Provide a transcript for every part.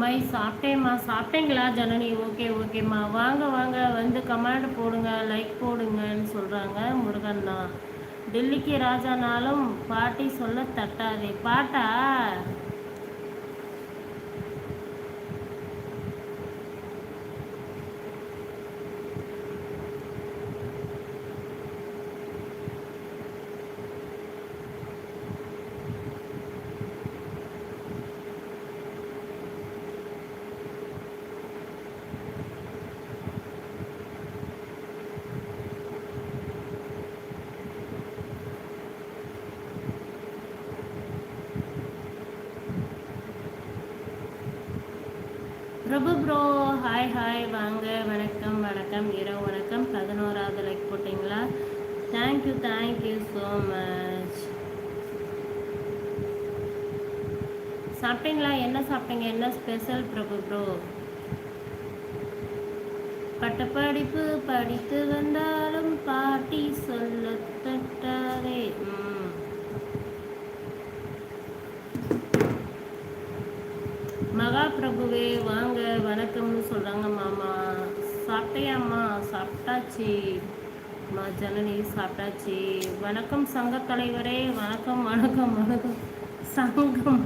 My சாப்பிட்டேம்மா. சாப்பிட்டீங்களா Janani? Okay ஓகேம்மா. வாங்க வாங்க. வந்து கமெண்ட் போடுங்க லைக் போடுங்கன்னு சொல்கிறாங்க முருகன் தான் டெல்லிக்கு ராஜானாலும் பாட்டி சொல்ல தட்டாதே. பாட்டா? பிரபு ப்ரோ ஹாய் ஹாய் வாங்க. வணக்கம் வணக்கம். இரவு வணக்கம். பதினோராவது லைக் போட்டிங்களா? தேங்க்யூ தேங்க்யூ ஸோ மச் சாப்பிட்டீங்களா? என்ன சாப்பிட்டீங்க? என்ன ஸ்பெஷல் பிரபு ப்ரோ பட்டப்படிப்பு படித்து வந்தாலும் பாட்டி சொல்ல தட்டாதே. மகா பிரபுவே வாங்க. சாப்பிட்டையாம்மா சாப்பிட்டாச்சு. மா ஜனனி சாப்பிட்டாச்சு. வணக்கம் சங்க தலைவரே. வணக்கம் வணக்கம் வணக்கம். சங்கம்.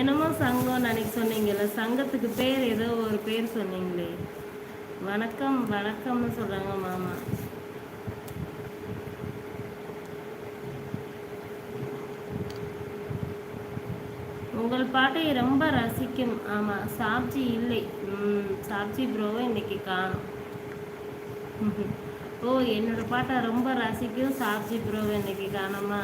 என்னமோ சங்கம் அன்னைக்கு சொன்னீங்கல்ல சங்கத்துக்கு பேர் ஏதோ ஒரு பேர் சொன்னீங்களே. வணக்கம் வணக்கம்னு சொல்கிறாங்க மாமா. உங்கள் பாட்டை ரொம்ப ரசிக்கும். ஆமாம் சாப்ஜி இல்லை. ம் சாப்ஜி ப்ரோவை இன்னைக்கு காணும். ஓ என்னோட பாட்டை ரொம்ப ரசிக்கும் சாப்ஜி ப்ரோவை இன்னைக்கு காணுமா?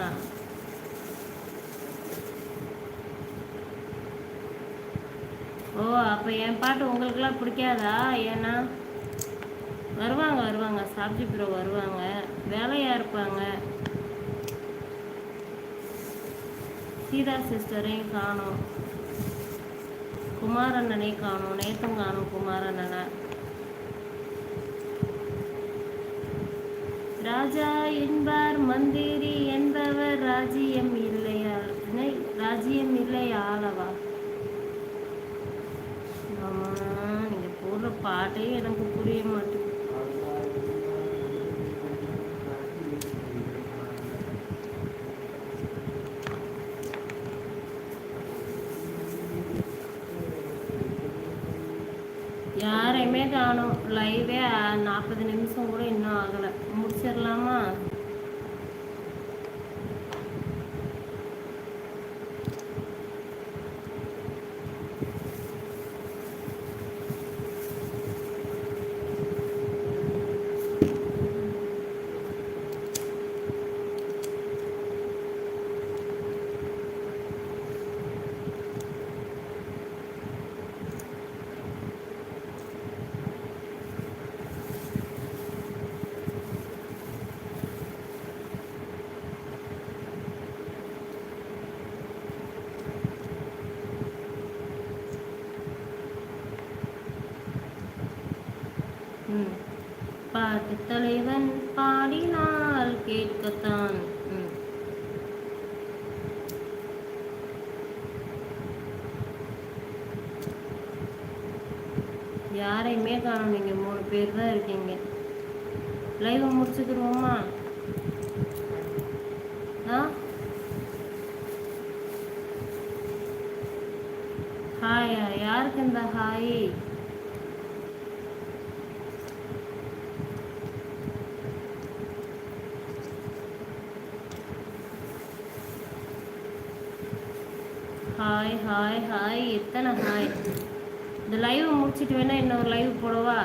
ஓ அப்போ என் பாட்டு உங்களுக்கெல்லாம் பிடிக்காதா? ஏன்னா வருவாங்க வருவாங்க. சாப்ஜி ப்ரோ வருவாங்க. வேலையாக இருப்பாங்க. சீதா சிஸ்டரையும் காணும். குமாரண்ணனை காணும். நேற்றும் காணும் குமாரண்ணனை. ராஜா என்பார் மந்திரி என்பவர் ராஜ்யம் இல்லையா ராஜ்யம் இல்லை ஆளவா? ஆமா நீங்க போடுற பாட்டே எனக்கு புரிய மாட்டேங்குது. யாரையுமே காணும். லைவே நாற்பது நிமிஷம் கூட இன்னும் ஆகலை. முடிச்சிடலாமா? பாட்டு தலைவன் பாடினால் கேட்கத்தான். ம். யாரையுமே காணும் நீங்கள் மூணு பேர் தான் இருக்கீங்க? லைவ் முடிச்சுக்கிடுவோமா? ஆ? ஹாயா யாருக்கு இந்த ஹாய்? ஹாய் ஹாய் ஹாய் எத்தனை ஹாய் இந்த லைவ் முடிச்சிட்டு வேணால் இன்னொரு லைவ் போடவா?